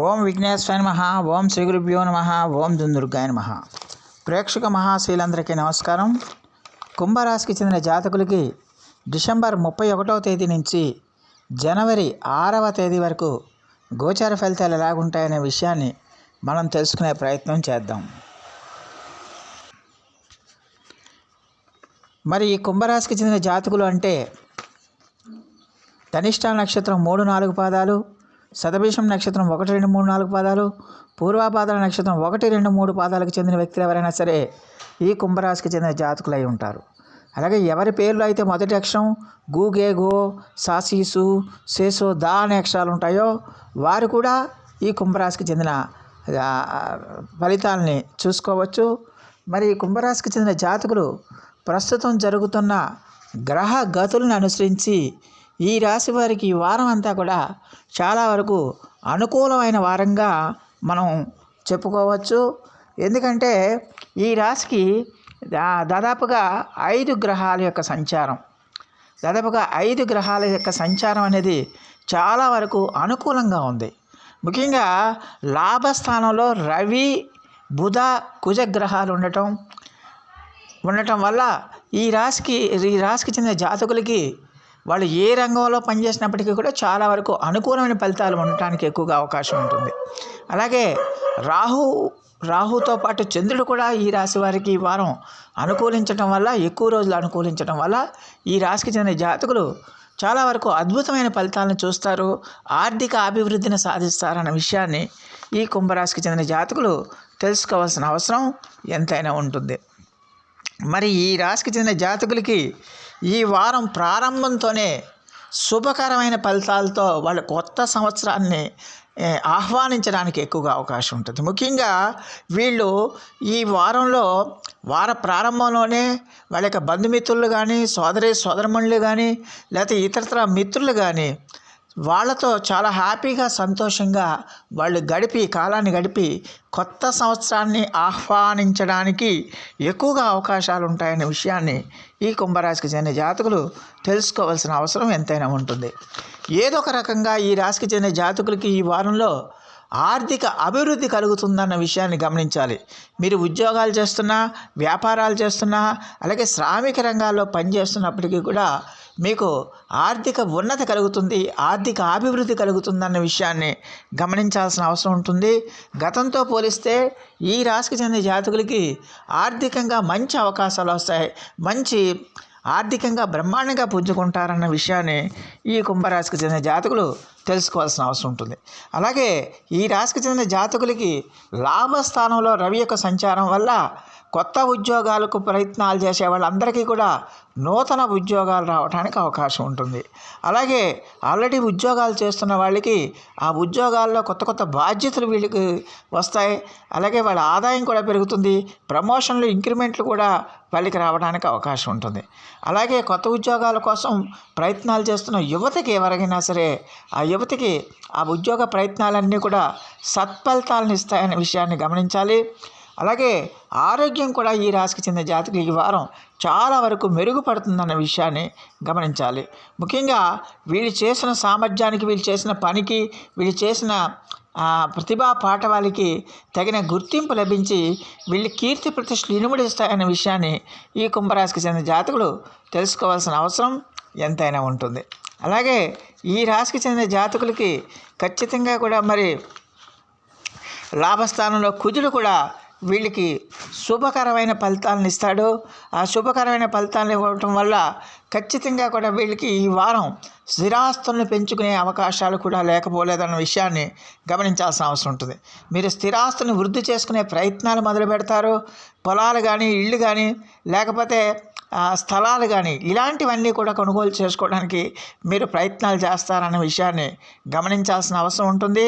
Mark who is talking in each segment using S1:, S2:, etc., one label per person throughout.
S1: ఓం విఘ్నేశ్వరాయ నమ ఓం శ్రీ గురుభ్యో నమ ఓం దుందుర్గాయ నమ. ప్రేక్షక మహాశీలందరికీ నమస్కారం. కుంభరాశికి చెందిన జాతకులకి డిసెంబర్ ముప్పై ఒకటవ తేదీ నుంచి జనవరి ఆరవ తేదీ వరకు గోచార ఫలితాలు ఎలాగుంటాయనే విషయాన్ని మనం తెలుసుకునే ప్రయత్నం చేద్దాం. మరి ఈ కుంభరాశికి చెందిన జాతకులు అంటే ధనిష్ట నక్షత్రం మూడు నాలుగు పాదాలు శతభీషం నక్షత్రం ఒకటి రెండు మూడు నాలుగు పాదాలు పూర్వాపాదాల నక్షత్రం ఒకటి రెండు మూడు పాదాలకు చెందిన వ్యక్తులు ఎవరైనా సరే ఈ కుంభరాశికి చెందిన జాతకులు అయి ఉంటారు. అలాగే ఎవరి పేర్లు అయితే మొదటి అక్షరం గు గే గో సాసీసు సేసో దా అనే అక్షరాలు ఉంటాయో వారు కూడా ఈ కుంభరాశికి చెందిన ఫలితాలని చూసుకోవచ్చు. మరి ఈ కుంభరాశికి చెందిన జాతకులు ప్రస్తుతం జరుగుతున్న గ్రహ గతులను అనుసరించి ఈ రాశి వారికి ఈ వారం అంతా కూడా చాలా వరకు అనుకూలమైన వారంగా మనం చెప్పుకోవచ్చు. ఎందుకంటే ఈ రాశికి దాదాపుగా ఐదు గ్రహాల యొక్క సంచారం. దాదాపుగా ఐదు గ్రహాల యొక్క సంచారం అనేది చాలా వరకు అనుకూలంగా ఉంది. ముఖ్యంగా లాభస్థానంలో రవి బుధ కుజ గ్రహాలు ఉండటం ఉండటం వల్ల ఈ రాశికి ఈ రాశికి చెందిన జాతకులకి వాళ్ళు ఏ రంగంలో పనిచేసినప్పటికీ కూడా చాలా వరకు అనుకూలమైన ఫలితాలు ఉండటానికి ఎక్కువగా అవకాశం ఉంటుంది. అలాగే రాహు రాహుతో పాటు చంద్రుడు కూడా ఈ రాశి వారికి ఈ వారం అనుకూలించడం వల్ల ఎక్కువ రోజులు అనుకూలించడం వల్ల ఈ రాశికి చెందిన జాతకులు చాలా వరకు అద్భుతమైన ఫలితాలను చూస్తారు ఆర్థిక అభివృద్ధిని సాధిస్తారన్న విషయాన్ని ఈ కుంభరాశికి చెందిన జాతకులు తెలుసుకోవాల్సిన అవసరం ఎంతైనా ఉంటుంది. మరి ఈ రాశికి చెందిన జాతకులకి ఈ వారం ప్రారంభంతోనే శుభకరమైన ఫలితాలతో వాళ్ళ కొత్త సంవత్సరాన్ని ఆహ్వానించడానికి ఎక్కువగా అవకాశం ఉంటుంది. ముఖ్యంగా వీళ్ళు ఈ వారంలో వార ప్రారంభంలోనే వాళ్ళ యొక్క బంధుమిత్రులు కానీ సోదరి సోదరమణులు కానీ లేకపోతే ఇతరత్ర మిత్రులు కానీ వాళ్ళతో చాలా హ్యాపీగా సంతోషంగా వాళ్ళు గడిపి కాలాన్ని గడిపి కొత్త సంవత్సరాన్ని ఆహ్వానించడానికి ఎక్కువగా అవకాశాలు ఉంటాయనే విషయాన్ని ఈ కుంభరాశికి చెందిన జాతకులు తెలుసుకోవాల్సిన అవసరం ఎంతైనా ఉంటుంది. ఏదో ఒక రకంగా ఈ రాశికి చెందిన జాతకులకి ఈ వారంలో ఆర్థిక అభివృద్ధి కలుగుతుందన్న విషయాన్ని గమనించాలి. మీరు ఉద్యోగాలు చేస్తున్నా వ్యాపారాలు చేస్తున్నా అలాగే శ్రామిక రంగాల్లో పనిచేస్తున్నప్పటికీ కూడా మీకు ఆర్థిక ఉన్నతి కలుగుతుంది ఆర్థిక అభివృద్ధి కలుగుతుందన్న విషయాన్ని గమనించాల్సిన అవసరం ఉంటుంది. గతంతో పోలిస్తే ఈ రాశికి చెందిన జాతకులకి ఆర్థికంగా మంచి అవకాశాలు వస్తాయి. మంచి ఆర్థికంగా బ్రహ్మాండంగా పుంజుకుంటారన్న విషయాన్ని ఈ కుంభరాశికి చెందిన జాతకులు తెలుసుకోవాల్సిన అవసరం ఉంటుంది. అలాగే ఈ రాశికి చెందిన జాతకులకి లాభస్థానంలో రవి యొక్క సంచారం వల్ల కొత్త ఉద్యోగాలకు ప్రయత్నాలు చేసే వాళ్ళందరికీ కూడా నూతన ఉద్యోగాలు రావడానికి అవకాశం ఉంటుంది. అలాగే ఆల్రెడీ ఉద్యోగాలు చేస్తున్న వాళ్ళకి ఆ ఉద్యోగాల్లో కొత్త కొత్త బాధ్యతలు వీళ్ళకి వస్తాయి. అలాగే వాళ్ళ ఆదాయం కూడా పెరుగుతుంది. ప్రమోషన్లు ఇంక్రిమెంట్లు కూడా వాళ్ళకి రావడానికి అవకాశం ఉంటుంది. అలాగే కొత్త ఉద్యోగాల కోసం ప్రయత్నాలు చేస్తున్న యువతకి ఎవరికైనా సరే ఆ యువతకి ఆ ఉద్యోగ ప్రయత్నాలన్నీ కూడా సత్ఫలితాలను ఇస్తాయనే విషయాన్ని గమనించాలి. అలాగే ఆరోగ్యం కూడా ఈ రాశికి చెందిన జాతకులు ఈ వారం చాలా వరకు మెరుగుపడుతుందన్న విషయాన్ని గమనించాలి. ముఖ్యంగా వీళ్ళు చేసిన సామర్థ్యానికి వీళ్ళు చేసిన పనికి వీళ్ళు చేసిన ప్రతిభా పాఠవాళికి తగిన గుర్తింపు లభించి వీళ్ళు కీర్తి ప్రతిష్టలు ఇనుముడిస్తాయన్న విషయాన్ని ఈ కుంభరాశికి చెందిన జాతకులు తెలుసుకోవాల్సిన అవసరం ఎంతైనా ఉంటుంది. అలాగే ఈ రాశికి చెందిన జాతకులకి ఖచ్చితంగా కూడా మరి లాభస్థానంలో కుజుడు కూడా వీళ్ళకి శుభకరమైన ఫలితాలను ఇస్తాడు. ఆ శుభకరమైన ఫలితాలను ఇవ్వటం వల్ల ఖచ్చితంగా కూడా వీళ్ళకి ఈ వారం స్థిరాస్తులను పెంచుకునే అవకాశాలు కూడా లేకపోలేదన్న విషయాన్ని గమనించాల్సిన అవసరం ఉంటుంది. మీరు స్థిరాస్తుని వృద్ధి చేసుకునే ప్రయత్నాలు మొదలు పెడతారు పొలాలు కానీ ఇళ్ళు కానీ లేకపోతే స్థలాలు కానీ ఇలాంటివన్నీ కూడా కొనుగోలు చేసుకోవడానికి మీరు ప్రయత్నాలు చేస్తారన్న విషయాన్ని గమనించాల్సిన అవసరం ఉంటుంది.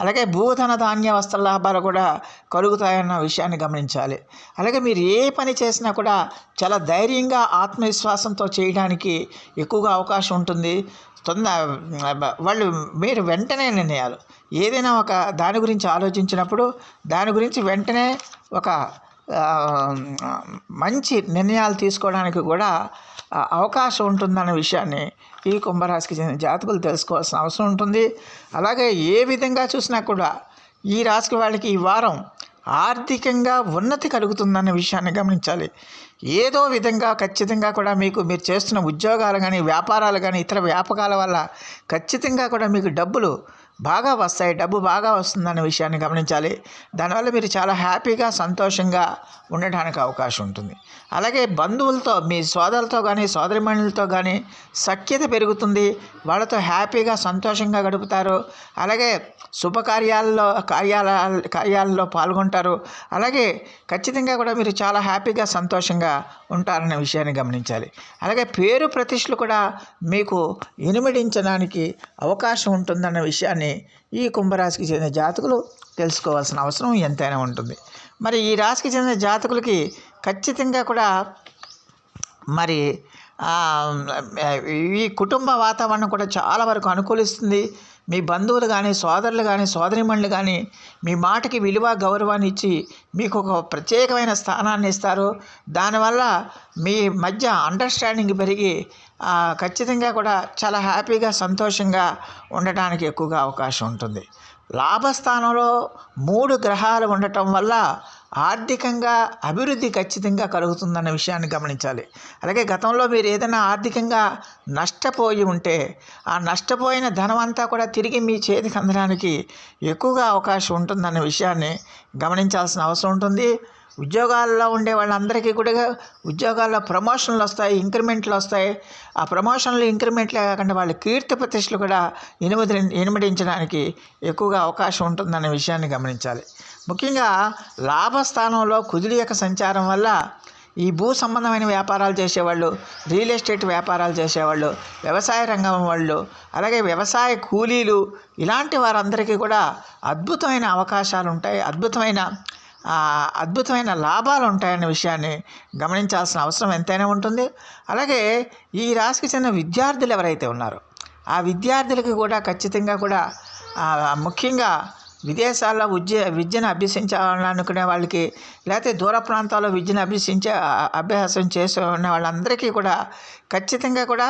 S1: అలాగే భూధన ధాన్య వస్త్ర లాభాలు కూడా కలుగుతాయన్న విషయాన్ని గమనించాలి. అలాగే మీరు ఏ పని చేసినా కూడా చాలా ధైర్యంగా ఆత్మవిశ్వాసంతో చేయడానికి ఎక్కువగా అవకాశం ఉంటుంది. తొంద వాళ్ళు మీరు వెంటనే నిర్ణయాలు. ఏదైనా ఒక దాని గురించి ఆలోచించినప్పుడు దాని గురించి వెంటనే ఒక మంచి నిర్ణయాలు తీసుకోవడానికి కూడా అవకాశం ఉంటుందన్న విషయాన్ని ఈ కుంభరాశికి చెందిన జాతకులు తెలుసుకోవాల్సిన అవసరం ఉంటుంది. అలాగే ఏ విధంగా చూసినా కూడా ఈ రాశికి వాళ్ళకి ఈ వారం ఆర్థికంగా ఉన్నతి కలుగుతుందన్న విషయాన్ని గమనించాలి. ఏదో విధంగా ఖచ్చితంగా కూడా మీకు మీరు చేస్తున్న ఉద్యోగాలు కానీ వ్యాపారాలు కానీ ఇతర వ్యాపకాల వల్ల ఖచ్చితంగా కూడా మీకు డబ్బులు బాగా వస్తాయి డబ్బు బాగా వస్తుందన్న విషయాన్ని గమనించాలి. దానివల్ల మీరు చాలా హ్యాపీగా సంతోషంగా ఉండడానికి అవకాశం ఉంటుంది. అలాగే బంధువులతో మీ సోదరులతో కానీ సోదరిమణులతో కానీ సఖ్యత పెరుగుతుంది. వాళ్ళతో హ్యాపీగా సంతోషంగా గడుపుతారు. అలాగే శుభకార్యాల్లో కార్యాల కార్యాలలో పాల్గొంటారు. అలాగే ఖచ్చితంగా కూడా మీరు చాలా హ్యాపీగా సంతోషంగా ఉంటారనే విషయాన్ని గమనించాలి. అలాగే పేరు ప్రతిష్టలు కూడా మీకు ఇనుమడించడానికి అవకాశం ఉంటుందన్న విషయాన్ని ఈ కుంభరాశికి చెందిన జాతకులు తెలుసుకోవాల్సిన అవసరం ఎంతైనా ఉంటుంది. మరి ఈ రాశికి చెందిన జాతకులకి ఖచ్చితంగా కూడా మరి ఈ కుటుంబ వాతావరణం కూడా చాలా వరకు అనుకూలిస్తుంది. మీ బంధువులు కానీ సోదరులు కానీ సోదరిమణులు కానీ మీ మాటకి విలువ గౌరవాన్ని ఇచ్చి మీకు ఒక ప్రత్యేకమైన స్థానాన్ని ఇస్తారు. దానివల్ల మీ మధ్య అండర్స్టాండింగ్ పెరిగి ఖచ్చితంగా కూడా చాలా హ్యాపీగా సంతోషంగా ఉండటానికి ఎక్కువగా అవకాశం ఉంటుంది. లాభస్థానంలో మూడు గ్రహాలు ఉండటం వల్ల ఆర్థికంగా అభివృద్ధి ఖచ్చితంగా కలుగుతుందన్న విషయాన్ని గమనించాలి. అలాగే గతంలో మీరు ఏదైనా ఆర్థికంగా నష్టపోయి ఉంటే ఆ నష్టపోయిన ధనం అంతా కూడా తిరిగి మీ చేతికి అందడానికి ఎక్కువగా అవకాశం ఉంటుందన్న విషయాన్ని గమనించాల్సిన అవసరం ఉంటుంది. ఉద్యోగాల్లో ఉండే వాళ్ళందరికీ కూడా ఉద్యోగాల్లో ప్రమోషన్లు వస్తాయి ఇంక్రిమెంట్లు వస్తాయి. ఆ ప్రమోషన్లు ఇంక్రిమెంట్లే కాకుండా వాళ్ళ కీర్తి ప్రతిష్టలు కూడా ఇనుమది ఇనుమడించడానికి ఎక్కువగా అవకాశం ఉంటుందనే విషయాన్ని గమనించాలి. ముఖ్యంగా లాభస్థానంలో కుదిరి యొక్క సంచారం వల్ల ఈ భూ సంబంధమైన వ్యాపారాలు చేసేవాళ్ళు రియల్ ఎస్టేట్ వ్యాపారాలు చేసేవాళ్ళు వ్యవసాయ రంగం వాళ్ళు అలాగే వ్యవసాయ కూలీలు ఇలాంటి వారందరికీ కూడా అద్భుతమైన అవకాశాలు ఉంటాయి. అద్భుతమైన అద్భుతమైన లాభాలు ఉంటాయనే విషయాన్ని గమనించాల్సిన అవసరం ఎంతైనా ఉంటుంది. అలాగే ఈ రాశికి చెందిన విద్యార్థులు ఎవరైతే ఉన్నారో ఆ విద్యార్థులకి కూడా ఖచ్చితంగా కూడా ముఖ్యంగా విదేశాల్లో విద్య విద్యను అభ్యసించాలనుకునే వాళ్ళకి లేకపోతే దూర ప్రాంతాల్లో విద్యను అభ్యసించే అభ్యాసం చేసే ఉన్న వాళ్ళందరికీ కూడా ఖచ్చితంగా కూడా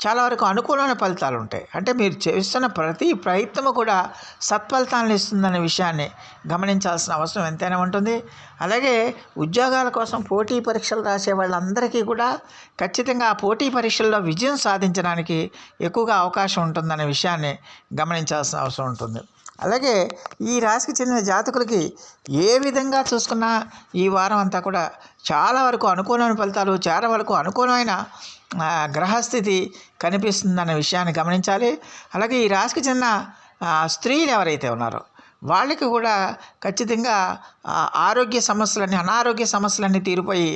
S1: చాలా వరకు అనుకూలమైన ఫలితాలు ఉంటాయి అంటే మీరు చేస్తున్న ప్రతి ప్రయత్నము కూడా సత్ఫలితాలను ఇస్తుందనే విషయాన్ని గమనించాల్సిన అవసరం ఎంతైనా ఉంటుంది. అలాగే ఉద్యోగాల కోసం పోటీ పరీక్షలు రాసే వాళ్ళందరికీ కూడా ఖచ్చితంగా ఆ పోటీ పరీక్షల్లో విజయం సాధించడానికి ఎక్కువగా అవకాశం ఉంటుందనే విషయాన్ని గమనించాల్సిన అవసరం ఉంటుంది. అలాగే ఈ రాశికి చెందిన జాతకులకి ఏ విధంగా చూసుకున్నా ఈ వారం అంతా కూడా చాలా వరకు అనుకూలమైన ఫలితాలు చాలా వరకు అనుకూలమైన గ్రహస్థితి కనిపిస్తుందన్న విషయాన్ని గమనించాలి. అలాగే ఈ రాశికి చెందిన స్త్రీలు ఎవరైతే ఉన్నారో వాళ్ళకి కూడా ఖచ్చితంగా ఆరోగ్య సమస్యలన్నీ అనారోగ్య సమస్యలన్నీ తీరిపోయి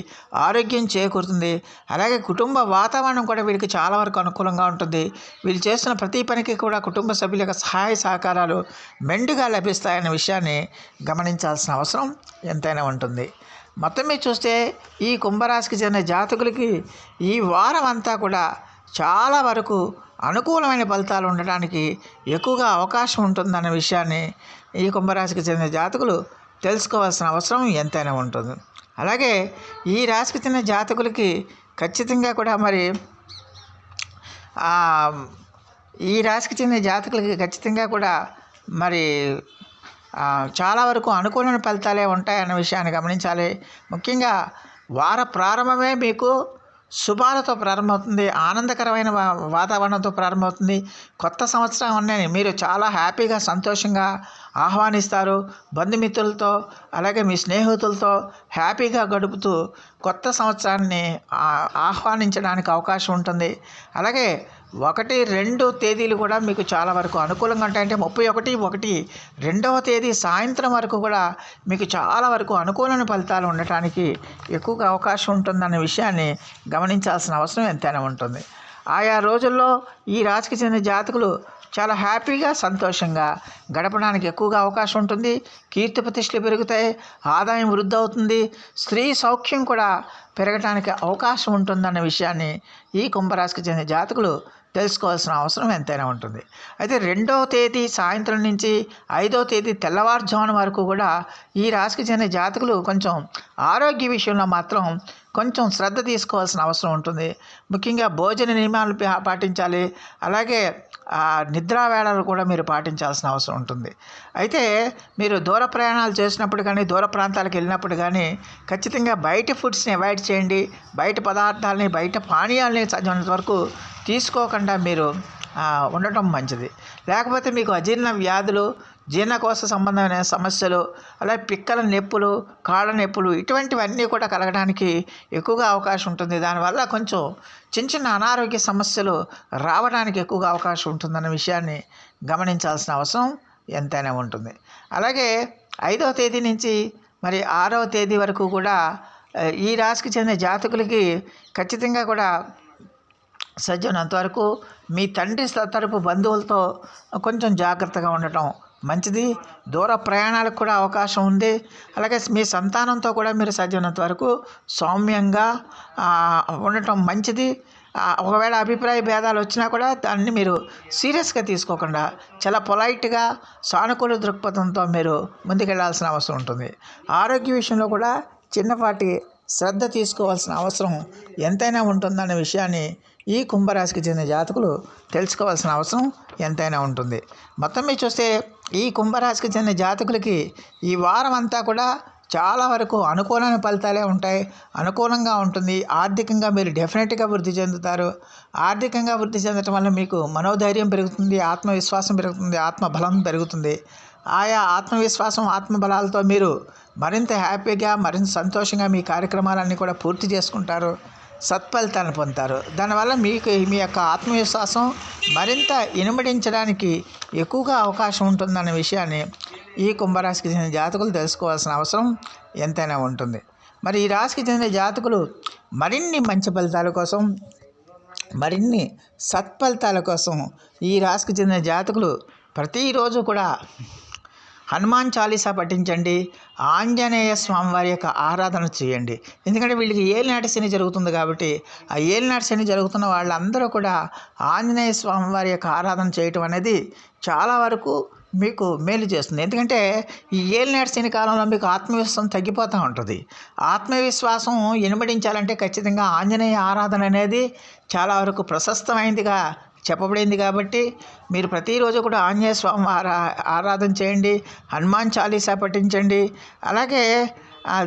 S1: ఆరోగ్యం చేకూరుతుంది. అలాగే కుటుంబ వాతావరణం కూడా వీళ్ళకి చాలా వరకు అనుకూలంగా ఉంటుంది. వీళ్ళు చేస్తున్న ప్రతి పనికి కూడా కుటుంబ సభ్యుల యొక్క సహాయ సహకారాలు మెండుగా లభిస్తాయనే విషయాన్ని గమనించాల్సిన అవసరం ఎంతైనా ఉంటుంది. మొత్తం మీద చూస్తే ఈ కుంభరాశికి చెందిన జాతకులకి ఈ వారం అంతా కూడా చాలా వరకు అనుకూలమైన ఫలితాలు ఉండడానికి ఎక్కువగా అవకాశం ఉంటుందన్న విషయాన్ని ఈ కుంభరాశికి చెందిన జాతకులు తెలుసుకోవాల్సిన అవసరం ఎంతైనా ఉంటుంది. అలాగే ఈ రాశికి చెందిన జాతకులకి ఖచ్చితంగా కూడా మరి ఈ రాశికి చెందిన జాతకులకి ఖచ్చితంగా కూడా మరి చాలా వరకు అనుకూలమైన ఫలితాలే ఉంటాయన్న విషయాన్ని గమనించాలి. ముఖ్యంగా వార ప్రారంభమే మీకు శుభాలతో ప్రారంభమవుతుంది ఆనందకరమైన వాతావరణంతో ప్రారంభమవుతుంది. కొత్త సంవత్సరం అన్నీ మీరు చాలా హ్యాపీగా సంతోషంగా ఆహ్వానిస్తారు. బంధుమిత్రులతో అలాగే మీ స్నేహితులతో హ్యాపీగా గడుపుతూ కొత్త సంవత్సరాన్ని ఆహ్వానించడానికి అవకాశం ఉంటుంది. అలాగే ఒకటి రెండు తేదీలు కూడా మీకు చాలా వరకు అనుకూలంగా ఉంటాయి. అంటే ముప్పై ఒకటి ఒకటి రెండవ తేదీ సాయంత్రం వరకు కూడా మీకు చాలా వరకు అనుకూలమైన ఫలితాలు ఉండటానికి ఎక్కువగా అవకాశం ఉంటుందన్న విషయాన్ని గమనించాల్సిన అవసరం ఎంతైనా ఉంటుంది. ఆయా రోజుల్లో ఈ రాశికి చెందిన జాతకులు చాలా హ్యాపీగా సంతోషంగా గడపడానికి ఎక్కువగా అవకాశం ఉంటుంది. కీర్తి ప్రతిష్టలు పెరుగుతాయి ఆదాయం వృద్ధి అవుతుంది స్త్రీ సౌఖ్యం కూడా పెరగడానికి అవకాశం ఉంటుందన్న విషయాన్ని ఈ కుంభరాశికి చెందిన జాతకులు తెలుసుకోవాల్సిన అవసరం ఎంతైనా ఉంటుంది. అయితే రెండవ తేదీ సాయంత్రం నుంచి ఐదవ తేదీ తెల్లవారుజామున వరకు కూడా ఈ రాశికి చెందిన జాతకులు కొంచెం ఆరోగ్య విషయంలో మాత్రం కొంచెం శ్రద్ధ తీసుకోవాల్సిన అవసరం ఉంటుంది. ముఖ్యంగా భోజన నియమాలు పాటించాలి. అలాగే ఆ, నిద్రా వేళలు కూడా మీరు పాటించాల్సిన అవసరం ఉంటుంది. అయితే మీరు దూర ప్రయాణాలు చేసినప్పుడు కానీ దూర ప్రాంతాలకు వెళ్ళినప్పుడు కానీ ఖచ్చితంగా బయట ఫుడ్స్ని అవాయిడ్ చేయండి. బయట పదార్థాలని బయట పానీయాలని సాధ్యమైనంత వరకు తీసుకోకుండా మీరు ఉండటం మంచిది. లేకపోతే మీకు అజీర్ణ వ్యాధులు జీర్ణకోశ సంబంధమైన సమస్యలు అలాగే పిక్కల నొప్పులు కాళ్ళ నొప్పులు ఇటువంటివన్నీ కూడా కలగడానికి ఎక్కువగా అవకాశం ఉంటుంది. దానివల్ల కొంచెం చిన్న చిన్న అనారోగ్య సమస్యలు రావడానికి ఎక్కువగా అవకాశం ఉంటుందన్న విషయాన్ని గమనించాల్సిన అవసరం ఎంతైనా ఉంటుంది. అలాగే ఐదవ తేదీ నుంచి మరి ఆరవ తేదీ వరకు కూడా ఈ రాశికి చెందిన జాతకులకి ఖచ్చితంగా కూడా సజ్జనంతవరకు మీ తండ్రి తరపు బంధువులతో కొంచెం జాగ్రత్తగా ఉండటం మంచిది. దూర ప్రయాణాలకు కూడా అవకాశం ఉంది. అలాగే మీ సంతానంతో కూడా మీరు సాధ్యమైనంత వరకు సౌమ్యంగా ఉండటం మంచిది. ఒకవేళ అభిప్రాయ భేదాలు వచ్చినా కూడా దాన్ని మీరు సీరియస్గా తీసుకోకుండా చాలా పొలైట్గా సానుకూల దృక్పథంతో మీరు ముందుకెళ్ళాల్సిన అవసరం ఉంటుంది. ఆరోగ్య విషయంలో కూడా చిన్నపాటి శ్రద్ధ తీసుకోవాల్సిన అవసరం ఎంతైనా ఉంటుందనే విషయాన్ని ఈ కుంభరాశికి చెందిన జాతకులు తెలుసుకోవాల్సిన అవసరం ఎంతైనా ఉంటుంది. మొత్తం మీద చూస్తే ఈ కుంభరాశికి చెందిన జాతకులకి ఈ వారం అంతా కూడా చాలా వరకు అనుకూలమైన ఫలితాలే ఉంటాయి. అనుకూలంగా ఉంటుంది. ఆర్థికంగా మీరు డెఫినెట్గా వృద్ధి చెందుతారు. ఆర్థికంగా వృద్ధి చెందటం వల్ల మీకు మనోధైర్యం పెరుగుతుంది ఆత్మవిశ్వాసం పెరుగుతుంది ఆత్మబలం పెరుగుతుంది. ఆయా ఆత్మవిశ్వాసం ఆత్మబలాలతో మీరు మరింత హ్యాపీగా మరింత సంతోషంగా మీ కార్యక్రమాలన్నీ కూడా పూర్తి చేసుకుంటారు. సత్ఫలితాలను పొందుతారు. దానివల్ల మీకు మీ యొక్క ఆత్మవిశ్వాసం మరింత ఇనుమడించడానికి ఎక్కువగా అవకాశం ఉంటుందన్న విషయాన్ని ఈ కుంభరాశికి చెందిన జాతకులు తెలుసుకోవాల్సిన అవసరం ఎంతైనా ఉంటుంది. మరి ఈ రాశికి చెందిన జాతకులు మరిన్ని మంచి ఫలితాల కోసం మరిన్ని సత్ఫలితాల కోసం ఈ రాశికి చెందిన జాతకులు ప్రతిరోజు కూడా హనుమాన్ చాలీసా పఠించండి. ఆంజనేయ స్వామివారి యొక్క ఆరాధన చేయండి. ఎందుకంటే వీళ్ళకి ఏలినాటి శని జరుగుతుంది కాబట్టి ఆ ఏలినాటి శని జరుగుతున్న వాళ్ళందరూ కూడా ఆంజనేయ స్వామివారి యొక్క ఆరాధన చేయటం అనేది చాలా వరకు మీకు మేలు చేస్తుంది. ఎందుకంటే ఈ ఏలినాటి శని కాలంలో మీకు ఆత్మవిశ్వాసం తగ్గిపోతూ ఉంటుంది. ఆత్మవిశ్వాసం ఎనుమడించాలంటే ఖచ్చితంగా ఆంజనేయ ఆరాధన అనేది చాలా వరకు ప్రశస్తమైందిగా చెప్పబడింది కాబట్టి మీరు ప్రతిరోజు కూడా ఆంజనేయ స్వామి ఆరా ఆరాధన చేయండి హనుమాన్ చాలీసా పఠించండి. అలాగే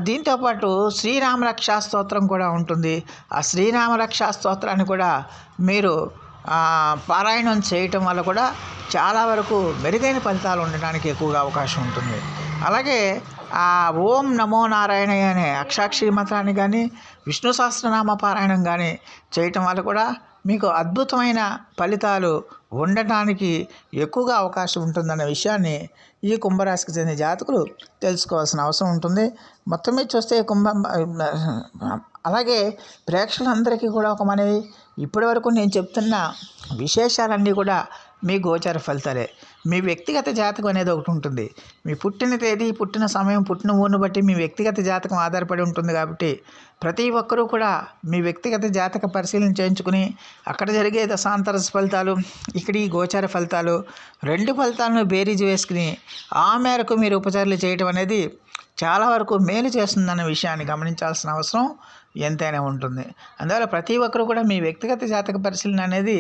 S1: దీంతోపాటు శ్రీరామ రక్షా స్తోత్రం కూడా ఉంటుంది. ఆ శ్రీరామ రక్షా స్తోత్రాన్ని కూడా మీరు పారాయణం చేయటం వల్ల కూడా చాలా వరకు మెరుగైన ఫలితాలు ఉండడానికి ఎక్కువగా అవకాశం ఉంటుంది. అలాగే ఆ ఓం నమో నారాయణ అనే అక్షాక్షరి మంత్రాన్ని కానీ విష్ణు సహస్రనామ పారాయణం కానీ చేయటం వల్ల కూడా మీకు అద్భుతమైన ఫలితాలు ఉండటానికి ఎక్కువగా అవకాశం ఉంటుందన్న విషయాన్ని ఈ కుంభరాశికి చెందిన జాతకులు తెలుసుకోవాల్సిన అవసరం ఉంటుంది. మొత్తం మీద చూస్తే కుంభ అలాగే ప్రేక్షకులందరికీ కూడా ఒక మనవి. ఇప్పటివరకు నేను చెప్తున్న విశేషాలన్నీ కూడా మీ గోచర ఫలితాలే. మీ వ్యక్తిగత జాతకం అనేది ఒకటి ఉంటుంది. మీ పుట్టిన తేదీ పుట్టిన సమయం పుట్టిన ఊరిని బట్టి మీ వ్యక్తిగత జాతకం ఆధారపడి ఉంటుంది కాబట్టి ప్రతి ఒక్కరూ కూడా మీ వ్యక్తిగత జాతక పరిశీలన చేయించుకుని అక్కడ జరిగే దశాంతర ఫలితాలు ఇక్కడ ఈ గోచార ఫలితాలు రెండు ఫలితాలను బేరీజు వేసుకుని ఆ మేరకు మీరు ఉపచారాలు చేయటం అనేది చాలా వరకు మేలు చేస్తుందన్న విషయాన్ని గమనించాల్సిన అవసరం. ఎంతైనా ఉంటుంది. అందువల్ల ప్రతి ఒక్కరు కూడా మీ వ్యక్తిగత జాతక పరిశీలన అనేది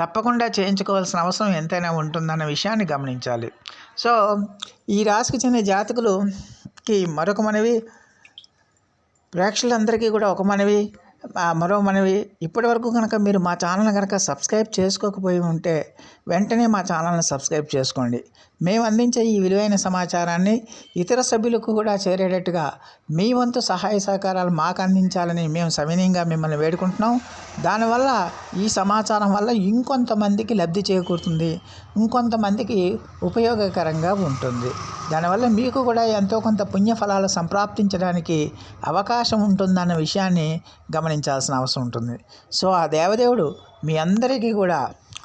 S1: తప్పకుండా చేయించుకోవాల్సిన అవసరం ఎంతైనా ఉంటుందన్న విషయాన్ని గమనించాలి. సో ఈ రాశికి చెందిన జాతకులుకి మరొక మనవి ప్రేక్షకులందరికీ కూడా ఒక మనవి మరో మనవి. ఇప్పటి వరకు కనుక మీరు మా ఛానల్ కనుక సబ్స్క్రైబ్ చేసుకోకపోయి ఉంటే వెంటనే మా ఛానల్ని సబ్స్క్రైబ్ చేసుకోండి. మేము అందించే ఈ విలువైన సమాచారాన్ని ఇతర సభ్యులకు కూడా చేరేటట్టుగా మీ వంతు సహాయ సహకారాలు మాకు అందించాలని మేము సవినయంగా మిమ్మల్ని వేడుకుంటున్నాం. దానివల్ల ఈ సమాచారం వల్ల ఇంకొంతమందికి లబ్ధి చేకూరుతుంది. ఇంకొంతమందికి ఉపయోగకరంగా ఉంటుంది. దానివల్ల మీకు కూడా ఎంతో కొంత పుణ్యఫలాలు సంప్రాప్తించడానికి అవకాశం ఉంటుందన్న విషయాన్ని గమనించాల్సిన అవసరం ఉంటుంది. సో ఆ దేవదేవుడు మీ అందరికీ కూడా